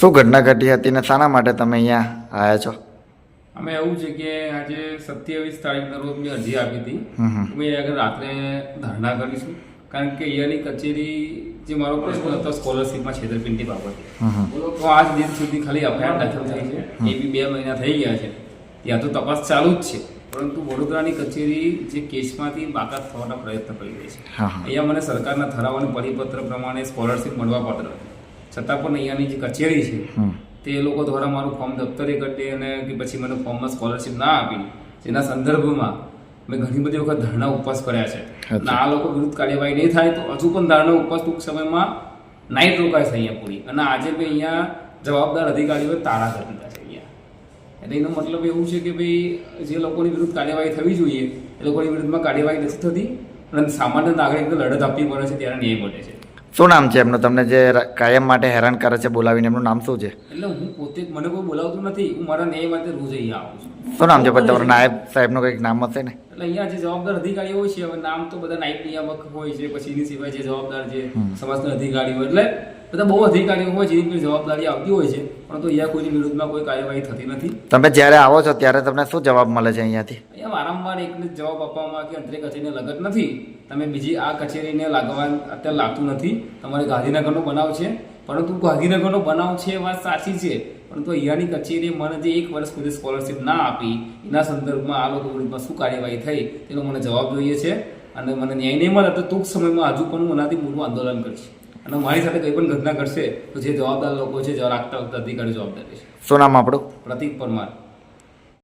શું ઘટના ઘટી હતી ને શાના માટે તમે અહીંયા આવ્યા છો? અમે એવું છે કે આજે સત્યાવીસ તારીખના રોજ મેં અરજી આપી હતી. હમ. આગળ રાત્રે ધરણા કરીશું. કારણ કે અહીંયાની કચેરી જે મારો પ્રશ્ન હતો સ્કોલરશીપમાં છેતરપિંડી બાબતે. તો આજ દિન સુધી ખાલી એફઆઈઆર દાખલ થઈ છે. એ બી બે મહિના થઈ ગયા છે. ત્યાં તો તપાસ ચાલુ જ છે. પરંતુ વડોદરાની કચેરી જે કેસમાંથી બાકાત થવાના પ્રયત્ન કરી રહી છે. અહીંયા મને સરકારના ઠરાવ અને પરિપત્ર પ્રમાણે સ્કોલરશીપ મળવા પાત્ર હતી. છતાં પણ અહીંયાની જે કચેરી છે તે લોકો દ્વારા મારું ફોર્મ દફતરે કરી દે અને કે પછી મને ફોર્મમાં સ્કોલરશિપ ના આપી. જેના સંદર્ભમાં મેં ઘણી બધી વખત ધરણા ઉપવાસ કર્યા છે. અને આ લોકો વિરુદ્ધ કાર્યવાહી નહીં થાય તો હજુ પણ ધરણા ઉપવાસ ટૂંક સમયમાં નાઇટ રોકાય છે અહીંયા પૂરી. અને આજે મેં અહીંયા જવાબદાર અધિકારીઓએ તાળા કરી દીધા છે અહીંયા. એટલે એનો મતલબ એવું છે કે ભાઈ જે લોકોની વિરુદ્ધ કાર્યવાહી થવી જોઈએ એ લોકોની વિરુદ્ધમાં કાર્યવાહી નથી થતી. અને સામાન્ય નાગરિકને લડત આપવી પડે છે ત્યારે ન્યાય મળે છે. શું નામ છે એમનું? તમને જે કાયમ માટે હેરાન કરે છે બોલાવીને એમનું નામ શું છે? એટલે હું પોતે મને કોઈ બોલાવતું નથી. હું મારા ન્યાય માટે રોજ અહીંયા આવું છું. શું નામ છે? પણ તમારા નાયબ સાહેબનું કંઈક નામ હશે ને? એટલે અહીંયા જે જવાબદાર અધિકારીઓ હોય છે હવે નામ તો બધા નાયબ નિયામક હોય છે પછી એની સિવાય જે જવાબદાર જે સમાજના અધિકારીઓ એટલે બધા બહુ અધિકારીઓ હોય છે એની જવાબદારી આવતી હોય છે પરંતુ અહીંયા કોઈની વિરુદ્ધમાં કોઈ કાર્યવાહી થતી નથી. તમે જ્યારે આવો છો ત્યારે તમને શું જવાબ મળે છે અહીંયાથી? અહીંયા વારંવાર એકને જવાબ આપવામાં કે અંતરે કચેરીને લગત નથી. તમે બીજી આ કચેરીને લાગવા અત્યારે લાગતું નથી. તમારે ગાંધીનગરનો બનાવ છે. પરંતુ ગાંધીનગરનો બનાવ છે એ વાત સાચી છે. પરંતુ અહીંયાની કચેરીએ મને જે એક વર્ષ સુધી સ્કોલરશીપ ના આપી એના સંદર્ભમાં આ લોકો વિરુદ્ધમાં શું કાર્યવાહી થઈ તેનો મને જવાબ જોઈએ છે. અને મને ન્યાય નહીં મળે તો ટૂંક સમયમાં હજુ પણ હું એનાથી મોટું આંદોલન કરીશ. અને મારી સાથે કંઈ પણ ઘટના ઘટશે તો જે જવાબદાર લોકો છે જે રાખતા વખતે અધિકારી જવાબદાર છે શું નામ આપણું? પ્રતિક પરમાર.